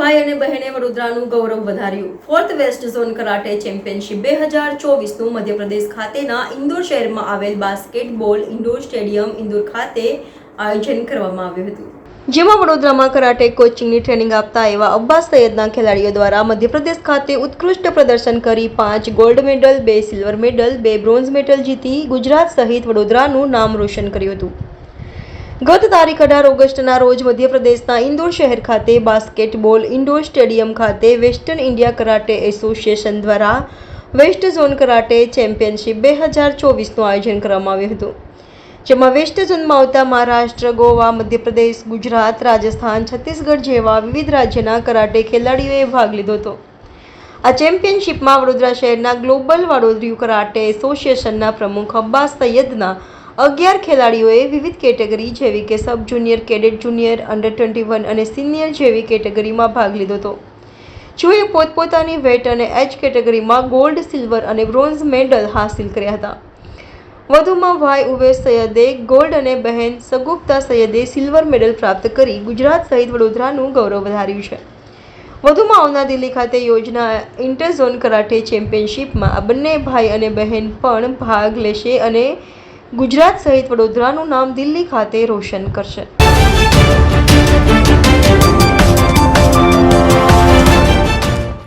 બહેને વડોદરાનું ગૌરવ વધાર્યું. Fourth west zone karate championship બે હજાર ચોવીસનું મધ્યપ્રદેશ ખાતેના ઇન્દોર શહેરમાં આવેલ બાસ્કેટબોલ ઇન્ડોર સ્ટેડિયમ ઇન્દોર ખાતે આયોજન કરવામાં આવ્યું હતું. જેમાં વડોદરામાં કરાટે કોચિંગની ટ્રેનિંગ આપતા એવા અબ્બાસ સૈયદના ખેલાડીઓ દ્વારા મધ્યપ્રદેશ ખાતે ઉત્કૃષ્ટ પ્રદર્શન કરી પાંચ ગોલ્ડ મેડલ, બે સિલ્વર મેડલ, બે બ્રોન્ઝ મેડલ જીતી ગુજરાત સહિત વડોદરાનું નામ રોશન કર્યું હતું. ગત તારીખ અઢાર ઓગસ્ટના રોજ મધ્યપ્રદેશના ઇન્દોર શહેર ખાતે બાસ્કેટબોલ ઇન્ડોર સ્ટેડિયમ ખાતે વેસ્ટર્ન ઇન્ડિયા કરાટે એસોસિએશન દ્વારા વેસ્ટ ઝોન કરાટે ચેમ્પિયનશિપ બે હજાર ચોવીસનું આયોજન કરવામાં આવ્યું હતું, જેમાં વેસ્ટ ઝોનમાં આવતા મહારાષ્ટ્ર, ગોવા, મધ્યપ્રદેશ, ગુજરાત, રાજસ્થાન, છત્તીસગઢ જેવા વિવિધ રાજ્યના કરાટે ખેલાડીઓએ ભાગ લીધો હતો. આ ચેમ્પિયનશિપમાં વડોદરા શહેરના ગ્લોબલ વડોદરી કરાટે એસોસિએશનના પ્રમુખ અબ્બાસ સૈયદના અગિયાર ખેલાડીઓએ વિવિધ કેટેગરી જેવી કે sub junior, cadet junior under twenty one અને સિનિયર જેવી કેટેગરીમાં ભાગ લીધો હતો. જુએ પોતપોતાની વેટ અને એચ કેટેગરીમાં ગોલ્ડ સિલ્વર અને બ્રોન્ઝ મેડલ હાંસિલ કર્યા હતા. વધુમાં ભાઈ ઉવેશ સૈયદે ગોલ્ડ અને બહેન સગુપ્તા સૈયદે સિલ્વર મેડલ પ્રાપ્ત કરી ગુજરાત સહિત વડોદરાનું ગૌરવ વધાર્યું છે. વધુમાં આવનાર દિલ્હી ખાતે યોજના ઇન્ટરઝોન કરાટે ચેમ્પિયનશિપમાં આ બંને ભાઈ અને બહેન પણ ભાગ લેશે અને ગુજરાત સહિત વડોદરાનું નામ દિલ્હી ખાતે રોશન કરશે.